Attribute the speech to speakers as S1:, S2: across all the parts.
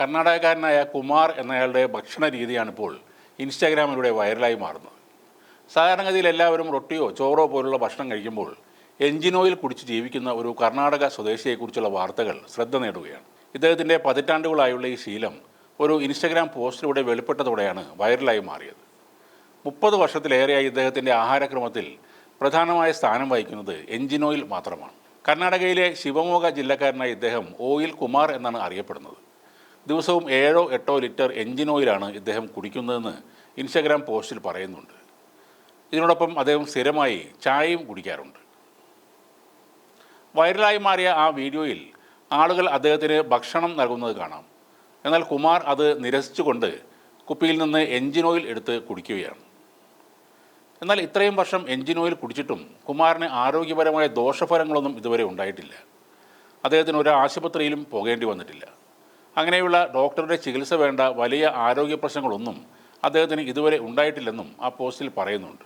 S1: കർണാടകക്കാരനായ കുമാർ എന്നയാളുടെ ഭക്ഷണ രീതിയാണിപ്പോൾ ഇൻസ്റ്റാഗ്രാമിലൂടെ വൈറലായി മാറുന്നത്. സാധാരണഗതിയിൽ എല്ലാവരും റൊട്ടിയോ ചോറോ പോലുള്ള ഭക്ഷണം കഴിക്കുമ്പോൾ എഞ്ചിൻ ഓയിൽ കുടിച്ച് ജീവിക്കുന്ന ഒരു കർണാടക സ്വദേശിയെക്കുറിച്ചുള്ള വാർത്തകൾ ശ്രദ്ധ നേടുകയാണ്. ഇദ്ദേഹത്തിന്റെ പതിറ്റാണ്ടുകളായുള്ള ഈ ശീലം ഒരു ഇൻസ്റ്റഗ്രാം പോസ്റ്റിലൂടെ വെളിപ്പെട്ടതോടെയാണ് വൈറലായി മാറിയത്. മുപ്പത് വർഷത്തിലേറെയായി ഇദ്ദേഹത്തിന്റെ ആഹാരക്രമത്തിൽ പ്രധാനമായ സ്ഥാനം വഹിക്കുന്നത് എഞ്ചിൻ ഓയിൽ മാത്രമാണ്. കർണാടകയിലെ ശിവമോഗ ജില്ലക്കാരനായ ഇദ്ദേഹം ഓയിൽ കുമാർ എന്നാണ് അറിയപ്പെടുന്നത്. ദിവസവും ഏഴോ എട്ടോ ലിറ്റർ എഞ്ചിൻ ഓയിലാണ് ഇദ്ദേഹം കുടിക്കുന്നതെന്ന് ഇൻസ്റ്റഗ്രാം പോസ്റ്റിൽ പറയുന്നുണ്ട്. ഇതിനോടൊപ്പം അദ്ദേഹം സ്ഥിരമായി ചായയും കുടിക്കാറുണ്ട്. വൈറലായി മാറിയ ആ വീഡിയോയിൽ ആളുകൾ അദ്ദേഹത്തിന് ഭക്ഷണം നൽകുന്നത് കാണാം. എന്നാൽ കുമാർ അത് നിരസിച്ചുകൊണ്ട് കുപ്പിയിൽ നിന്ന് എഞ്ചിൻ ഓയിൽ എടുത്ത് കുടിക്കുകയാണ്. എന്നാൽ ഇത്രയും വർഷം എഞ്ചിൻ ഓയിൽ കുടിച്ചിട്ടും കുമാറിന് ആരോഗ്യപരമായ ദോഷഫലങ്ങളൊന്നും ഇതുവരെ ഉണ്ടായിട്ടില്ല. അദ്ദേഹത്തിന് ഒരു ആശുപത്രിയിലും പോകേണ്ടി വന്നിട്ടില്ല. അങ്ങനെയുള്ള ഡോക്ടറുടെ ചികിത്സ വേണ്ട വലിയ ആരോഗ്യ പ്രശ്നങ്ങളൊന്നും അദ്ദേഹത്തിന് ഇതുവരെ ഉണ്ടായിട്ടില്ലെന്നും ആ പോസ്റ്റിൽ പറയുന്നുണ്ട്.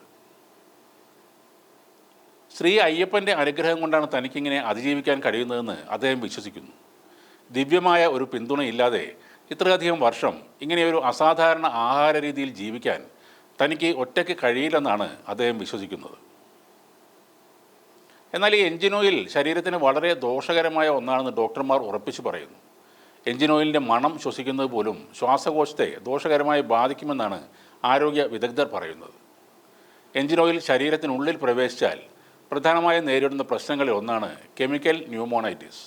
S1: ശ്രീ അയ്യപ്പന്റെ അനുഗ്രഹം കൊണ്ടാണ് തനിക്കിങ്ങനെ അതിജീവിക്കാൻ കഴിയുന്നതെന്ന് അദ്ദേഹം വിശ്വസിക്കുന്നു. ദിവ്യമായ ഒരു പിന്തുണയില്ലാതെ ഇത്രയധികം വർഷം ഇങ്ങനെയൊരു അസാധാരണ ആഹാര രീതിയിൽ ജീവിക്കാൻ തനിക്ക് ഒറ്റയ്ക്ക് കഴിയില്ലെന്നാണ് അദ്ദേഹം വിശ്വസിക്കുന്നത്. എന്നാൽ ഈ എഞ്ചിൻ ഓയിൽ ശരീരത്തിന് വളരെ ദോഷകരമായ ഒന്നാണെന്ന് ഡോക്ടർമാർ ഉറപ്പിച്ചു പറയുന്നു. എഞ്ചിൻ ഓയിലിന്റെ മണം ശ്വസിക്കുന്നത് പോലും ശ്വാസകോശത്തെ ദോഷകരമായി ബാധിക്കുമെന്നാണ് ആരോഗ്യ വിദഗ്ധർ പറയുന്നത്. എഞ്ചിൻ ഓയിൽ ശരീരത്തിനുള്ളിൽ പ്രവേശിച്ചാൽ പ്രധാനമായും നേരിടുന്ന പ്രശ്നങ്ങളിൽ ഒന്നാണ് കെമിക്കൽ ന്യൂമോണൈറ്റിസ്.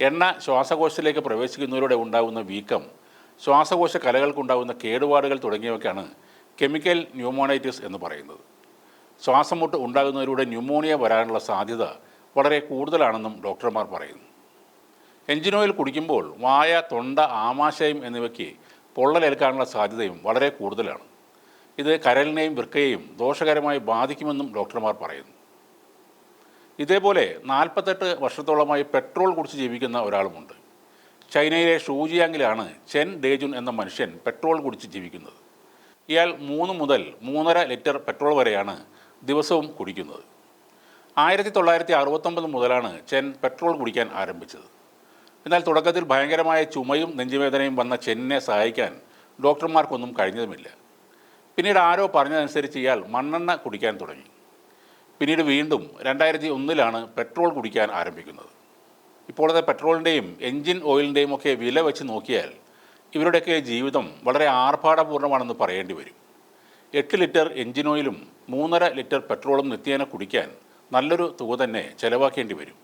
S1: എണ്ണ ശ്വാസകോശത്തിലേക്ക് പ്രവേശിക്കുന്നതിലൂടെ ഉണ്ടാകുന്ന വീക്കം ശ്വാസകോശ കലകൾക്കുണ്ടാകുന്ന കേടുപാടുകൾ തുടങ്ങിയവയ്ക്കാണ് കെമിക്കൽ ന്യൂമോണൈറ്റിസ് എന്ന് പറയുന്നത്. ശ്വാസം മുട്ട് ഉണ്ടാകുന്നതിലൂടെ ന്യൂമോണിയ വരാനുള്ള സാധ്യത വളരെ കൂടുതലാണെന്നും ഡോക്ടർമാർ പറയുന്നു. എഞ്ചിൻ ഓയിൽ കുടിക്കുമ്പോൾ വായ തൊണ്ട ആമാശയം എന്നിവയ്ക്ക് പൊള്ളലേൽക്കാനുള്ള സാധ്യതയും വളരെ കൂടുതലാണ്. ഇത് കരലിനെയും വൃക്കയെയും ദോഷകരമായി ബാധിക്കുമെന്നും ഡോക്ടർമാർ പറയുന്നു. ഇതേപോലെ നാൽപ്പത്തെട്ട് വർഷത്തോളമായി പെട്രോൾ കുടിച്ച് ജീവിക്കുന്ന ഒരാളുമുണ്ട്. ചൈനയിലെ ഷൂജിയാങ്ങിലാണ് ചെൻ ഡേജുൻ എന്ന മനുഷ്യൻ പെട്രോൾ കുടിച്ച് ജീവിക്കുന്നത്. ഇയാൾ മൂന്ന് മുതൽ മൂന്നര ലിറ്റർ പെട്രോൾ വരെയാണ് ദിവസവും കുടിക്കുന്നത്. ആയിരത്തി തൊള്ളായിരത്തി അറുപത്തൊമ്പത് മുതലാണ് ചെൻ പെട്രോൾ കുടിക്കാൻ ആരംഭിച്ചത്. എന്നാൽ തുടക്കത്തിൽ ഭയങ്കരമായ ചുമയും നെഞ്ചുവേദനയും വന്ന ചെന്നിനെ സഹായിക്കാൻ ഡോക്ടർമാർക്കൊന്നും കഴിഞ്ഞതുമില്ല. പിന്നീട് ആരോ പറഞ്ഞതനുസരിച്ച് ഇയാൾ മണ്ണെണ്ണ കുടിക്കാൻ തുടങ്ങി. പിന്നീട് വീണ്ടും രണ്ടായിരത്തി ഒന്നിലാണ് പെട്രോൾ കുടിക്കാൻ ആരംഭിക്കുന്നത്. ഇപ്പോഴത്തെ പെട്രോളിന്റെയും എൻജിൻ ഓയിലിന്റെയും ഒക്കെ വില വെച്ച് നോക്കിയാൽ ഇവരുടെയൊക്കെ ജീവിതം വളരെ ആർഭാടപൂർണമാണെന്ന് പറയേണ്ടി വരും. എട്ട് ലിറ്റർ എൻജിൻ ഓയിലും മൂന്നര ലിറ്റർ പെട്രോളും നിത്യേന കുടിക്കാൻ നല്ലൊരു തുക തന്നെ ചെലവാക്കേണ്ടി വരും.